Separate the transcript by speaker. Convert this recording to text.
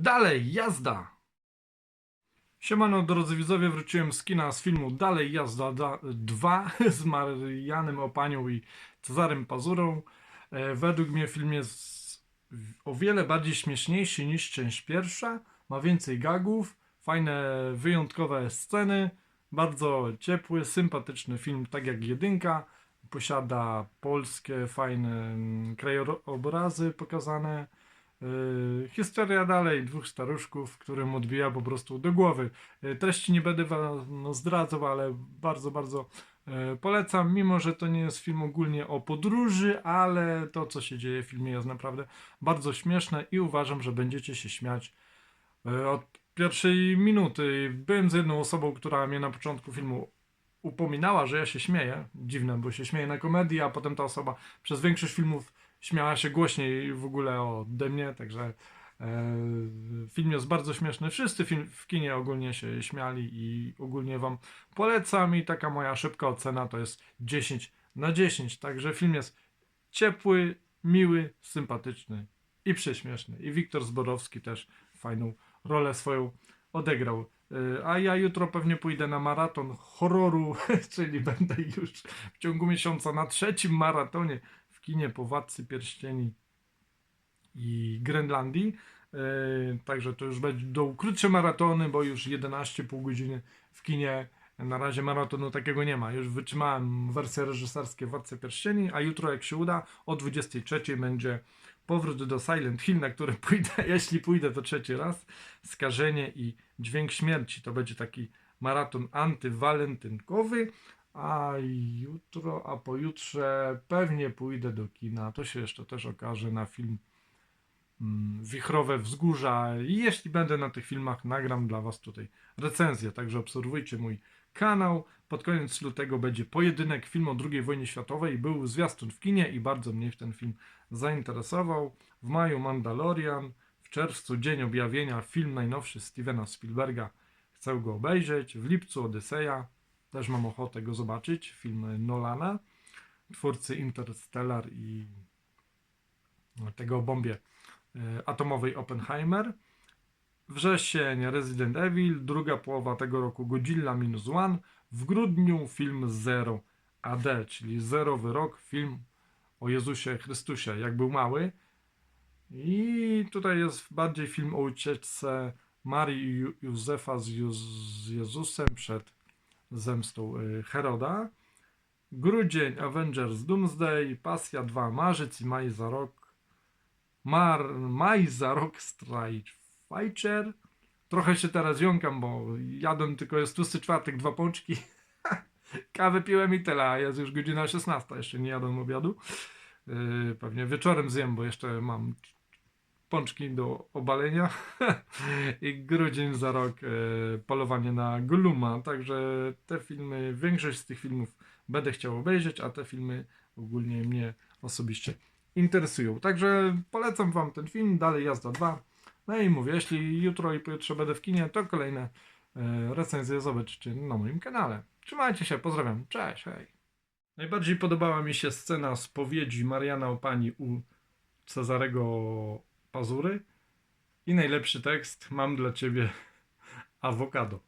Speaker 1: Dalej, jazda! Siemano, drodzy widzowie, wróciłem z kina z filmu Dalej jazda 2 z Marianem Opanią i Cezarym Pazurą. E, według mnie film jest o wiele bardziej śmieszniejszy niż część pierwsza. Ma więcej gagów, fajne, wyjątkowe sceny, bardzo ciepły, sympatyczny film, tak jak jedynka. Posiada polskie, fajne mm, krajobrazy pokazane. Yy, historia dalej dwóch staruszków, którym odbija po prostu do głowy. Yy, treści nie będę wam no, zdradzał, ale bardzo, bardzo yy, polecam, mimo że to nie jest film ogólnie o podróży, ale to, co się dzieje w filmie jest naprawdę bardzo śmieszne i uważam, że będziecie się śmiać od pierwszej minuty. Byłem z jedną osobą, która mnie na początku filmu upominała, że ja się śmieję. Dziwne, bo się śmieję na komedii, a potem ta osoba przez większość filmów śmiała się głośniej w ogóle ode mnie, także e, film jest bardzo śmieszny. Wszyscy film, w kinie ogólnie się śmiali i ogólnie wam polecam i taka moja szybka ocena to jest 10 na 10, także film jest ciepły, miły, sympatyczny i prześmieszny. I Wiktor Zborowski też fajną rolę swoją odegrał. E, A ja jutro pewnie pójdę na maraton horroru, czyli będę już w ciągu miesiąca na trzecim maratonie w kinie po Władcy Pierścieni i Grenlandii. E, Także to już będą krótsze maratony, bo już 11,5 godziny w kinie. Na razie maratonu takiego nie ma. Już wytrzymałem wersję reżyserskie Władcy Pierścieni, a jutro jak się uda o 23 będzie powrót do Silent Hill, na który pójdę, jeśli pójdę to trzeci raz. Skażenie i Dźwięk Śmierci. To będzie taki maraton antywalentynkowy. A jutro, a pojutrze pewnie pójdę do kina. To się jeszcze też okaże na film mm, Wichrowe Wzgórza. I jeśli będę na tych filmach, nagram dla Was tutaj recenzję. Także obserwujcie mój kanał. Pod koniec lutego będzie pojedynek film o II wojnie światowej. Był zwiastun w kinie i bardzo mnie ten film zainteresował. W maju Mandalorian. W czerwcu Dzień Objawienia, film najnowszy Stevena Spielberga. Chcę go obejrzeć. W lipcu Odyseja. Też mam ochotę go zobaczyć. Film Nolana, twórcy Interstellar i tego o bombie e, atomowej Oppenheimer. Wrzesień Resident Evil, druga połowa tego roku Godzilla Minus One. W grudniu film Zero AD, czyli zerowy rok, film o Jezusie Chrystusie, jak był mały. I tutaj jest bardziej film o ucieczce Marii i Józefa z, z Jezusem przed zemstą y, Heroda. Grudzień Avengers Doomsday, Pasja 2 marzec i maj za rok. Mar, maj za rok Strike Fighter. Trochę się teraz jąkam, bo jadłem tylko jest tłusty czwartek, dwa pączki. Kawę piłem i tyle, a jest już godzina 16, jeszcze nie jadłem obiadu. Yy, pewnie wieczorem zjem, bo jeszcze mam pączki do obalenia. I grudzień za rok e, polowanie na Gluma. Także te filmy, większość z tych filmów będę chciał obejrzeć, a te filmy ogólnie mnie osobiście interesują. Także polecam Wam ten film. Dalej jazda 2. No i mówię, jeśli jutro i pojutrze będę w kinie, to kolejne e, recenzje zobaczycie na moim kanale. Trzymajcie się, pozdrawiam. Cześć, hej. Najbardziej podobała mi się scena spowiedzi Mariana Opani u Cezarego Pazury. I najlepszy tekst mam dla ciebie awokado.